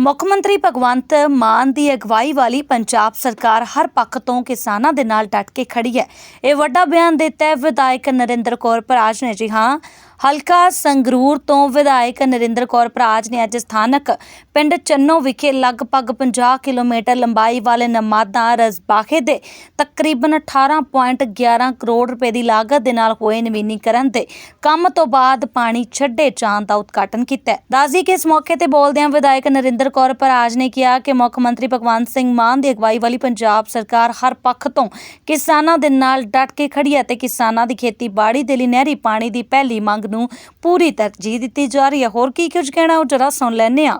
ਮੁੱਖ ਮੰਤਰੀ ਭਗਵੰਤ ਮਾਨ ਦੀ ਅਗਵਾਈ ਵਾਲੀ ਪੰਜਾਬ ਸਰਕਾਰ ਹਰ ਪੱਖ ਤੋਂ ਕਿਸਾਨਾਂ ਦੇ ਨਾਲ ਡਟ ਕੇ ਖੜੀ ਹੈ। ਇਹ ਵੱਡਾ ਬਿਆਨ ਦਿੱਤਾ ਹੈ। ਵਿਧਾਇਕ ਨਰਿੰਦਰ ਕੌਰ ਭਰਾਜ ਨੇ। ਜੀ ਹਾਂ, ਹਲਕਾ ਸੰਗਰੂਰ ਤੋਂ ਵਿਧਾਇਕ ਨਰਿੰਦਰ ਕੌਰ ਭਰਾਜ ਨੇ ਅੱਜ ਸਥਾਨਕ ਪਿੰਡ ਚੰਨੋ ਵਿਖੇ ਲਗਭਗ 50 ਕਿਲੋਮੀਟਰ ਲੰਬਾਈ ਵਾਲੇ ਨਮਾਦਾ ਰਸਬਾਖੇ ਦੇ ਤਕਰੀਬਨ 18.11 ਕਰੋੜ ਰੁਪਏ ਦੀ ਲਾਗਤ ਦੇ ਨਾਲ ਹੋਏ ਨਵੀਨੀਕਰਨ ਦੇ ਕੰਮ ਤੋਂ ਬਾਅਦ ਪਾਣੀ ਛੱਡੇ ਜਾਣ ਦਾ ਉਦਘਾਟਨ ਕੀਤਾ ਹੈ। ਰਾਜ਼ੀ ਕੇ ਇਸ ਮੌਕੇ ਤੇ ਬੋਲਦਿਆਂ ਵਿਧਾਇਕ ਨਰਿੰਦਰ ਕੌਰ ਭਰਾਜ ਨੇ ਕਿਹਾ ਕਿ ਮੁੱਖ ਮੰਤਰੀ ਭਗਵੰਤ ਸਿੰਘ ਮਾਨ ਦੀ ਅਗਵਾਈ ਵਾਲੀ ਪੰਜਾਬ ਸਰਕਾਰ ਹਰ ਪੱਖ ਤੋਂ ਕਿਸਾਨਾਂ ਦੇ ਨਾਲ ਡਟ ਕੇ ਖੜੀ ਹੈ ਤੇ ਕਿਸਾਨਾਂ ਦੀ ਖੇਤੀਬਾੜੀ ਦੇ ਲਈ ਨਹਿਰੀ ਪਾਣੀ ਦੀ ਪਹਿਲੀ ਮੰਗ ਨੂੰ ਪੂਰੀ ਤਰਜੀਹ ਦਿੱਤੀ ਜਾ ਰਹੀ ਹੈ। ਹੋਰ ਕੀ ਕੁਝ ਕਹਿਣਾ ਉਹ ਜਰਾ ਸੁਣ ਲੈਂਦੇ ਹਾਂ।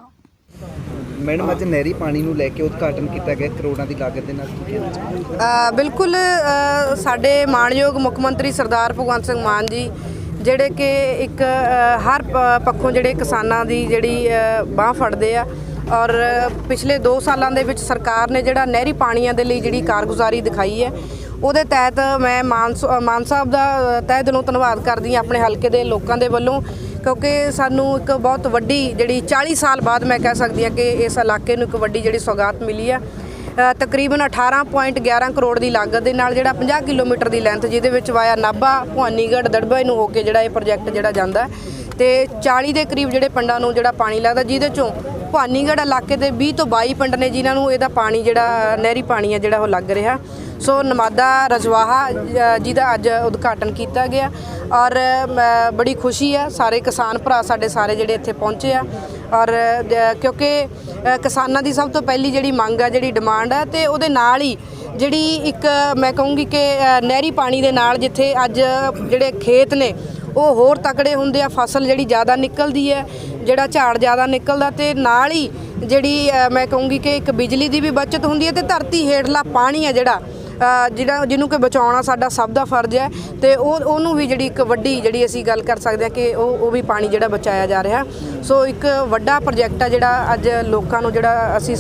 ਮੈਡਮ ਅੱਜ ਨਹਿਰੀ ਪਾਣੀ ਨੂੰ ਲੈ ਕੇ ਉਦਘਾਟਨ ਕੀਤਾ ਗਿਆ। ਕਰੋੜਾਂ ਦੀ ਲਾਗਤ ਦੇ ਨਾਲ ਕੀ ਕਹਿਣਾ ਚਾਹੁੰਦੇ ਅ, ਬਿਲਕੁਲ ਸਾਡੇ ਮਾਣਯੋਗ ਮੁੱਖ ਮੰਤਰੀ ਸਰਦਾਰ ਭਗਵੰਤ ਸਿੰਘ ਮਾਨ ਜੀ ਜਿਹੜੇ ਕਿ ਇੱਕ ਹਰ ਪੱਖੋਂ ਜਿਹੜੇ ਕਿਸਾਨਾਂ ਦੀ ਜਿਹੜੀ ਬਾਹ ਫੜਦੇ ਆ ਔਰ ਪਿਛਲੇ 2 ਸਾਲਾਂ ਦੇ ਵਿੱਚ ਸਰਕਾਰ ਨੇ ਜਿਹੜਾ ਨਹਿਰੀ ਪਾਣੀਆਂ ਦੇ ਲਈ ਜਿਹੜੀ ਕਾਰਗੁਜ਼ਾਰੀ ਦਿਖਾਈ ਹੈ ਉਹਦੇ ਤਹਿਤ ਮੈਂ ਮਾਨ ਮਾਨ ਸਾਹਿਬ ਦਾ ਤਹਿ ਦਿਲੋਂ ਧੰਨਵਾਦ ਕਰਦੀ ਹਾਂ ਆਪਣੇ ਹਲਕੇ ਦੇ ਲੋਕਾਂ ਦੇ ਵੱਲੋਂ ਕਿਉਂਕਿ ਸਾਨੂੰ ਇੱਕ ਬਹੁਤ ਵੱਡੀ ਜਿਹੜੀ 40 ਸਾਲ ਬਾਅਦ ਮੈਂ ਕਹਿ ਸਕਦੀ ਹਾਂ ਕਿ ਇਸ ਇਲਾਕੇ ਨੂੰ ਇੱਕ ਵੱਡੀ ਜਿਹੜੀ ਸੌਗਾਤ ਮਿਲੀ ਆ ਅ, ਤਕਰੀਬਨ 18.11 ਕਰੋੜ ਦੀ ਲਾਗਤ ਦੇ ਨਾਲ ਜਿਹੜਾ 50 ਕਿਲੋਮੀਟਰ ਦੀ ਲੈਂਥ ਜਿਹਦੇ ਵਿੱਚ ਵਾਇਆ ਨਾਭਾ ਭਵਾਨੀਗੜ੍ਹ ਦੜਬਾ ਨੂੰ ਹੋ ਕੇ ਜਿਹੜਾ ਇਹ ਪ੍ਰੋਜੈਕਟ ਜਿਹੜਾ ਜਾਂਦਾ ਹੈ ਤੇ 40 ਦੇ ਕਰੀਬ ਜਿਹੜੇ ਪਿੰਡਾਂ ਨੂੰ ਜਿਹੜਾ ਪਾਣੀ ਲੱਗਦਾ ਜਿਹਦੇ ਚੋਂ ਭਵਾਨੀਗੜ੍ਹ ਇਲਾਕੇ ਦੇ 20 ਤੋਂ 22 ਪਿੰਡ ਨੇ ਜਿਨ੍ਹਾਂ ਨੂੰ ਇਹਦਾ ਪਾਣੀ ਜਿਹੜਾ, ਨਹਿਰੀ ਪਾਣੀ ਆ ਜਿਹੜਾ ਉਹ ਲੱਗ ਰਿਹਾ। ਸੋ ਨਮਾਦਾ ਰਜਵਾਹਾ ਜਿਹਦਾ ਅੱਜ ਉਦਘਾਟਨ ਕੀਤਾ ਗਿਆ ਔਰ ਬੜੀ ਖੁਸ਼ੀ ਆ, ਸਾਰੇ ਕਿਸਾਨ ਭਰਾ ਸਾਡੇ ਸਾਰੇ ਜਿਹੜੇ ਇੱਥੇ ਪਹੁੰਚੇ ਆ ਔਰ ਕਿਉਂਕਿ ਕਿਸਾਨਾਂ ਦੀ ਸਭ ਤੋਂ ਪਹਿਲੀ ਜਿਹੜੀ ਮੰਗ ਆ, ਜਿਹੜੀ ਡਿਮਾਂਡ ਆ ਤੇ ਉਹਦੇ ਨਾਲ ਹੀ ਜਿਹੜੀ ਇੱਕ, ਮੈਂ ਕਹੂੰਗੀ ਕਿ ਨਹਿਰੀ ਪਾਣੀ ਦੇ ਨਾਲ ਜਿੱਥੇ ਅੱਜ ਜਿਹੜੇ ਖੇਤ ਨੇ ਉਹ ਹੋਰ ਤਕੜੇ ਹੁੰਦੇ ਆ, ਫਸਲ ਜਿਹੜੀ ਜ਼ਿਆਦਾ ਨਿਕਲਦੀ ਹੈ, ਜਿਹੜਾ ਝਾੜ ਜ਼ਿਆਦਾ ਨਿਕਲਦਾ ਤੇ ਨਾਲ ਹੀ ਜਿਹੜੀ ਮੈਂ ਕਹੂੰਗੀ ਕਿ ਇੱਕ ਬਿਜਲੀ ਦੀ ਵੀ ਬਚਤ ਹੁੰਦੀ ਹੈ ਤੇ ਧਰਤੀ ਹੇਠਲਾ ਪਾਣੀ ਹੈ ਜਿਹੜਾ ਜਿਹੜਾ ਜਿਹਨੂੰ ਕਿ ਬਚਾਉਣਾ ਸਾਡਾ ਸਭ ਦਾ ਫਰਜ਼ ਹੈ ਤੇ ਉਹ, ਉਹਨੂੰ ਵੀ ਜਿਹੜੀ ਇੱਕ ਵੱਡੀ ਜਿਹੜੀ ਅਸੀਂ ਗੱਲ ਕਰ ਸਕਦੇ ਹਾਂ ਕਿ ਉਹ ਉਹ ਵੀ ਪਾਣੀ ਜਿਹੜਾ ਬਚਾਇਆ ਜਾ ਰਿਹਾ। ਸੋ ਇੱਕ ਵੱਡਾ ਪ੍ਰੋਜੈਕਟ ਆ ਜਿਹੜਾ ਅੱਜ ਲੋਕਾਂ ਨੂੰ ਜਿਹੜਾ ਅਸੀਂ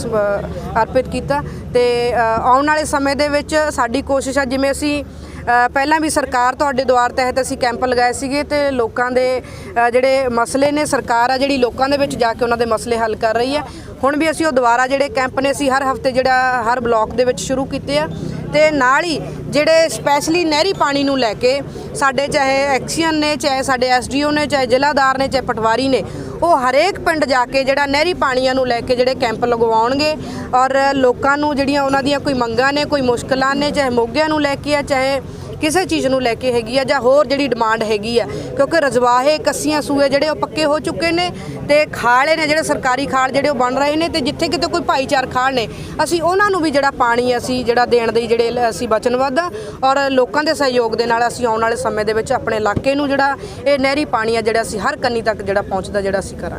ਅਰਪਿਤ ਕੀਤਾ ਤੇ ਆਉਣ ਵਾਲੇ ਸਮੇਂ ਦੇ ਵਿੱਚ ਸਾਡੀ ਕੋਸ਼ਿਸ਼ ਆ ਜਿਵੇਂ ਅਸੀਂ ਪਹਿਲਾਂ ਵੀ ਸਰਕਾਰ ਤੁਹਾਡੇ ਦੁਆਰ ਤਹਿਤ ਅਸੀਂ ਕੈਂਪ ਲਗਾਏ ਸੀਗੇ ਤੇ ਲੋਕਾਂ ਦੇ ਜਿਹੜੇ ਮਸਲੇ ਨੇ, ਸਰਕਾਰ ਆ ਜਿਹੜੀ ਲੋਕਾਂ ਦੇ ਵਿੱਚ ਜਾ ਕੇ ਉਹਨਾਂ ਦੇ ਮਸਲੇ ਹੱਲ ਕਰ ਰਹੀ ਹੈ। ਹੁਣ ਵੀ ਅਸੀਂ ਉਹ ਦੁਬਾਰਾ ਜਿਹੜੇ ਕੈਂਪ ਨੇ ਅਸੀਂ ਹਰ ਹਫ਼ਤੇ ਜਿਹੜਾ, ਹਰ ਬਲਾਕ ਦੇ ਵਿੱਚ ਸ਼ੁਰੂ ਕੀਤੇ ਆ। ਤੇ ਨਾਲ ਹੀ ਜਿਹੜੇ ਸਪੈਸ਼ਲੀ ਨਹਿਰੀ ਪਾਣੀ ਨੂੰ ਲੈ ਕੇ ਸਾਡੇ ਚਾਹੇ ਐਕਸੀਅਨ ਨੇ, ਚਾਹੇ ਸਾਡੇ ਐਸਡੀਓ ਨੇ, ਚਾਹੇ ਜ਼ਿਲ੍ਹਾਦਾਰ ਨੇ, ਚਾਹੇ ਪਟਵਾਰੀ ਨੇ, ਉਹ ਹਰੇਕ ਪਿੰਡ ਜਾ ਕੇ ਜਿਹੜਾ ਨਹਿਰੀ ਪਾਣੀਆਂ ਨੂੰ ਲੈ ਕੇ ਜਿਹੜੇ ਕੈਂਪ ਲਗਵਾਉਣਗੇ ਔਰ ਲੋਕਾਂ ਨੂੰ ਜਿਹੜੀਆਂ ਉਹਨਾਂ ਦੀਆਂ ਕੋਈ ਮੰਗਾਂ ਨੇ, ਕੋਈ ਮੁਸ਼ਕਲਾਂ ਨੇ, ਚਾਹੇ ਮੋਗਿਆਂ ਨੂੰ ਲੈ ਕੇ ਆ, ਚਾਹੇ ਕਿਸੇ ਚੀਜ਼ ਨੂੰ ਲੈ ਕੇ ਹੈਗੀ ਆ ਜਾਂ ਹੋਰ ਜਿਹੜੀ ਡਿਮਾਂਡ ਹੈਗੀ ਆ, ਕਿਉਂਕਿ ਰਜਵਾਹੇ, ਕੱਸੀਆਂ, ਸੂਏ ਜਿਹੜੇ ਉਹ ਪੱਕੇ ਹੋ ਚੁੱਕੇ ਨੇ ਤੇ ਖਾਲੇ ਨੇ ਜਿਹੜੇ ਸਰਕਾਰੀ ਖਾਲ ਜਿਹੜੇ ਉਹ ਬਣ ਰਹੇ ਨੇ ਤੇ ਜਿੱਥੇ ਕਿਤੇ ਕੋਈ ਭਾਈਚਾਰ ਖਾਲ ਨੇ, ਅਸੀਂ ਉਹਨਾਂ ਨੂੰ ਵੀ ਜਿਹੜਾ ਪਾਣੀ ਅਸੀਂ ਜਿਹੜਾ ਦੇਣ ਦੇ ਜਿਹੜੇ ਅਸੀਂ ਵਚਨਬੱਧ ਆ ਔਰ ਲੋਕਾਂ ਦੇ ਸਹਿਯੋਗ ਦੇ ਨਾਲ ਅਸੀਂ ਆਉਣ ਵਾਲੇ ਸਮੇਂ ਦੇ ਵਿੱਚ ਆਪਣੇ ਇਲਾਕੇ ਨੂੰ ਜਿਹੜਾ ਇਹ ਨਹਿਰੀ ਪਾਣੀ ਆ ਜਿਹੜਾ ਅਸੀਂ ਹਰ ਕੰਨੀ ਤੱਕ ਜਿਹੜਾ ਪਹੁੰਚਦਾ ਜਿਹੜਾ ਅਸੀਂ ਕਰਾਂਗੇ।